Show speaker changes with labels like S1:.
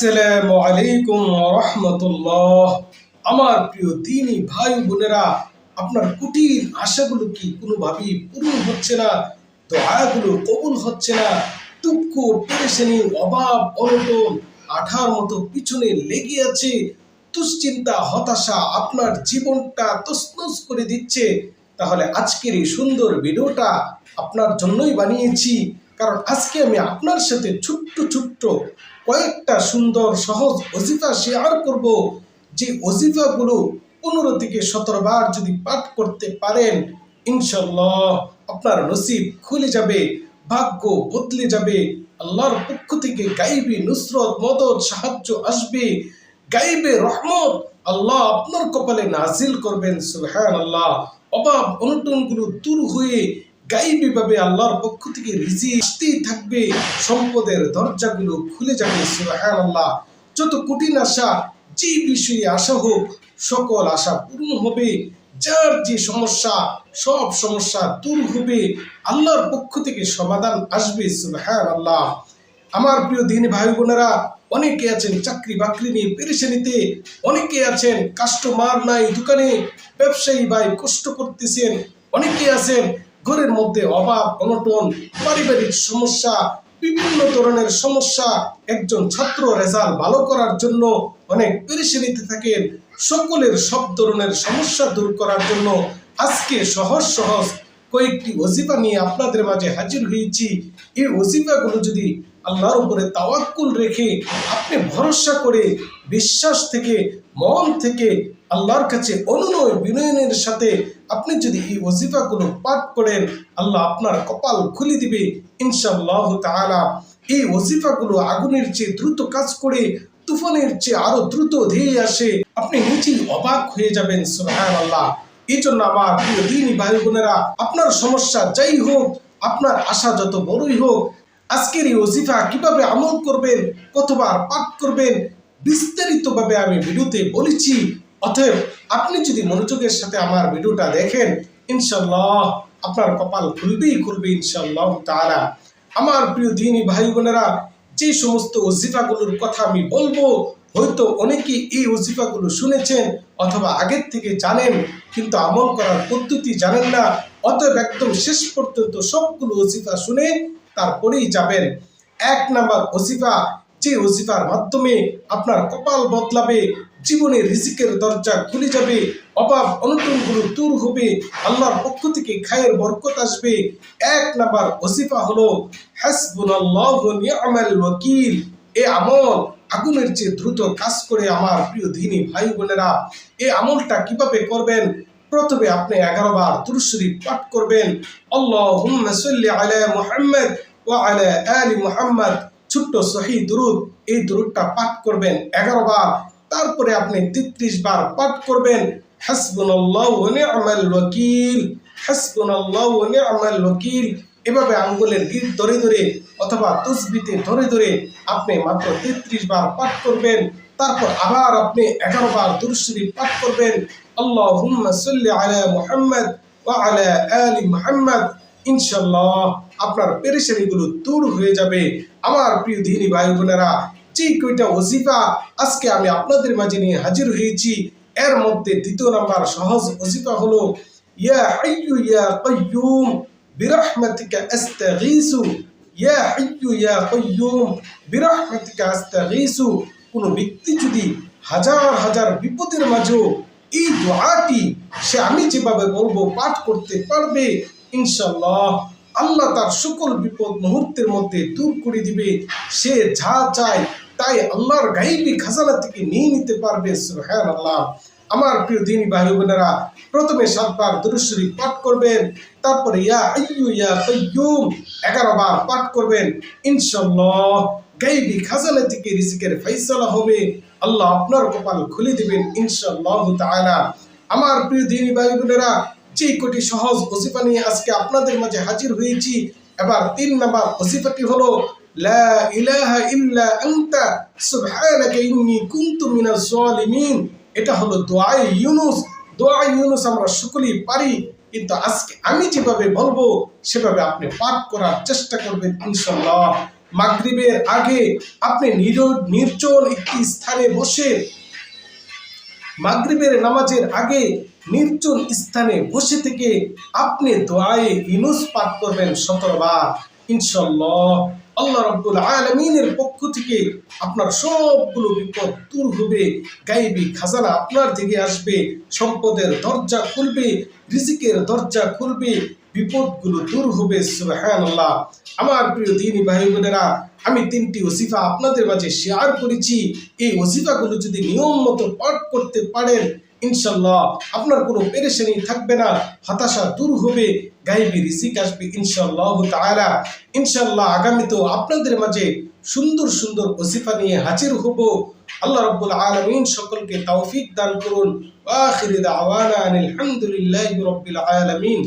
S1: আসসালামু আলাইকুম রহমতুল্লাহ। আমার প্রিয় দিনী ভাই বোনেরা, আপনার কুটির আশাগুলো কি কোনোভাবেই পূরণ হচ্ছে না? দোয়াগুলো কবুল হচ্ছে না? দুঃখ পেরেশানি, অভাব, অনটন, আঠার মতো পিছনে লেগে আছে। দুশ্চিন্তা, হতাশা আপনার জীবনটা তসনস করে দিচ্ছে। তাহলে আজকের এই সুন্দর ভিডিওটা আপনার জন্যই বানিয়েছি। কারণ আজকে আমি আপনার সাথে ছোট্ট ছোট্ট কয়েকটা সুন্দর সহজ অজিফা শেয়ার করব যে অজিফাগুলো পনেরো থেকে সতেরো বার যদি পাঠ করতে পারেন ইনশাল্লাহ আপনার নসিব খুলে যাবে, ভাগ্য বদলে যাবে, আল্লাহর পক্ষ থেকে গাইবি নুসরত, মদত, সাহায্য আসবে, গাইবে রহমত, আল্লাহ আপনার কপালে নাজিল করবেন সুবহান আল্লাহ অভাব অনটনগুলো দূর হয়ে গাইবি ভাবে আল্লাহর পক্ষ থেকে রিজি আসতেই থাকবে। সম্পদের দরজাগুলো খুলে যাবে সুবহান আল্লাহ যত কঠিন আশা, যে বিষয়ে আশা হোক, সকল আশা পূর্ণ হবে। যার যে সমস্যা, সব সমস্যা দূর হবে। আল্লাহর পক্ষ থেকে সমাধান আসবে সুবহান আল্লাহ আমার প্রিয় দিন ভাই বোনেরা অনেকে আছেন চাকরি বাকরি নিয়ে পেরেশানিতে, অনেকে আছেন কাস্টমার নাই দোকানে, ব্যবসায়ী ভাই কষ্ট করতেছেন, অনেকে আছেন ঘরের মধ্যে অভাব, অনটন, পারিবারিক সমস্যা, বিভিন্ন ধরনের সমস্যা, একজন ছাত্র রেজাল্ট ভালো করার জন্য অনেক পেরেশানিতে থাকেন। সকলের সব ধরনের সমস্যা দূর করার জন্য আজকে সহজ সহজ কয়েকটি ওজিফা নিয়ে আপনাদের মাঝে হাজির হয়েছি। এই ওজিফাগুলো যদি আল্লাহর উপরে তাওয়াক্কুল রেখে আপনি ভরসা করে, বিশ্বাস থেকে, মন থেকে আল্লাহর কাছে অনুনয়, বিনয়নের সাথে আপনি যদি এই ওজিফাগুলো পাঠ করেন, আল্লাহ আপনার কপাল খুলে দিবে। ইনশাআল্লাহ তাআলা এই ওজিফাগুলো আগুনের চেয়ে দ্রুত কাজ করে, তুফানের চেয়ে আরও দ্রুত ধেয়ে আসে। আপনি নিজেই অবাক হয়ে যাবেন সুবহান আল্লাহ এই জন্য আমার প্রিয় দিনী ভাই বোনেরা আপনার সমস্যা যাই হোক, আপনার আশা যত বড়ই হোক, আজকের এই ওজিফা কীভাবে আমল করবেন, কতবার পাঠ করবেন, বিস্তারিতভাবে আমি ভিডিওতে বলেছি। অতএব আপনি যদি মনোযোগের সাথে আমার ভিডিওটা দেখেন ইনশাল্লাহ আপনার কপাল খুলবেই খুলবে ইনশাল্লাহ তারা আমার প্রিয় দিনী ভাই বোনেরা, যে সমস্ত ওজিফাগুলোর কথা আমি বলব, হয়তো অনেকেই এই ওজিফাগুলো শুনেছেন অথবা আগের থেকে জানেন, কিন্তু আমল করার পদ্ধতি জানেন না। অতএব একদম শেষ পর্যন্ত সবগুলো ওজিফা শুনে তারপরেই যাবেন। এক নাম্বার ওজিফা যে ওজিফার মাধ্যমে আপনার কপাল বদলাবে, জীবনে রিজিকের দরজা খুলে যাবে, অভাব অনটনগুলো দূর হবে, আল্লাহর পক্ষ থেকে খায়ের বরকত আসবে। এক নাম্বার ওজিফা হলো, হাসবুনাল্লাহু নি'মাল ওয়াকিল। এ আমল আগুনের চেয়ে দ্রুত কাজ করে আমার প্রিয় দিনী ভাই বোনেরা এই আমলটা কীভাবে করবেন? প্রথমে আপনি এগারো বার তুরশরীফ পাঠ করবেন। সাল্লি আলা মুহাম্মদ ওয়া আলা আলি মুহাম্মদ। ছোট্ট সহি দুরুদ, এই দুরুদটা পাঠ করবেন এগারো বার। তারপরে আপনি তেত্রিশ বার পাঠ করবেন। এভাবে আঙ্গুলের গিট ধরে ধরে অথবা তসবিতে ধরে ধরে আপনি মাত্র তেত্রিশ বার পাঠ করবেন। তারপর আবার আপনি এগারো বার দুরশরীফ পাঠ করবেন। সাল্লি আলা মুহাম্মদ ওয়া মুহাম্মদ। ইনশাল্লাহ আপনার পেরেশানিগুলো দূর হয়ে যাবে। আমার প্রিয় দিনী ভাই বোনেরা যে কয়টা ওজিফা। আজকে আমি আপনাদের মাঝে নিয়ে হাজির হয়েছি। এর মধ্যে দ্বিতীয় নাম্বার সহজ ওজিফা হলো, ইয়া হাইয়ু ইয়া ইয়া হাইয়ু ইয়া কাইয়ুম বিরহমাতিকা আস্তাগীসু। কোনো ব্যক্তি যদি হাজার হাজার বিপদের মাঝেও এই দোয়াটি সে আমি যেভাবে বলব পাঠ করতে পারবে ইনশাল্লাহ আল্লাহ তার সকল বিপদ মুহূর্তের মধ্যে দূর করে দিবে। সে যা চায় তাই আল্লাহর গাইবি খাজানা থেকে নিয়ে নিতে পারবে সুবহান আল্লাহ আমার প্রিয় দিনী ভাই বোনেরা, প্রথমে সাতবার দুরুশ্বরী পাঠ করবেন, তারপরে ইয়া আইয়ু ইয়া কাইয়ুম এগারো বার পাঠ করবেন। ইনশাল্লাহ গাইবি খাজানা থেকে রিজিকের ফয়সালা হবে। আল্লাহ আপনার কপাল খুলে দিবেন ইনশাল্লাহ তাআলা। আমার প্রিয় দিনী ভাই বোনেরা যে কোটি সহজ ওসিফা নিয়ে আজকে আপনাদের মাঝে হাজির হয়েছি। এবার তিন নাম্বার ওসিফাটি হলো, লা ইলাহা ইল্লা আনতা, সুবহানাকা কুনতু মিনাজ জালিমিন। এটা হলো দোয়াই ইউনুস। দোয়াই ইউনুস আমরা সকলেই পারি, কিন্তু আজকে আমি যেভাবে বলব, সেভাবে আপনি পাঠ করার চেষ্টা করবেন ইনশাল্লাহ মাগরিবের আগে আপনি নির- নির্জন একটি স্থানে বসে মাগরিবের নামাজের আগে নির্জন স্থানে বসে থেকে আপনি দোয়ায়ে ইনুস পাঠ করবেন শতবার। ইনশাল্লাহ আল্লাহ রব্বুল আলমিনের পক্ষ থেকে আপনার সবগুলো বিপদ দূর হবে গাইবি খাজানা আপনার দিকে আসবে, সম্পদের দরজা খুলবে, রিজিকের দরজা খুলবে, বিপদগুলো দূর হবে, সুবহানাল্লাহ। আমার প্রিয় দিনী ভাই বোনেরা আমি তিনটি ওসিফা আপনাদের মাঝে শেয়ার করেছি। এই ওসিফাগুলো যদি নিয়ম মতো পাঠ করতে পারেন ইনশাল্লাহ আপনার কোনো পেরেশানি থাকবে না, হতাশা দূর হবে গাইবি রিসিক আসবে ইনশাল্লাহ তারা ইনশাল্লাহ আগামী তো আপনাদের মাঝে সুন্দর সুন্দর ওসিফা নিয়ে হাজির হব। আল্লাহ রব্বুল আলমিন সকলকে তৌফিক দান করুন। আলহামদুলিল্লাহ আনিল রাব্বিল আলামিন।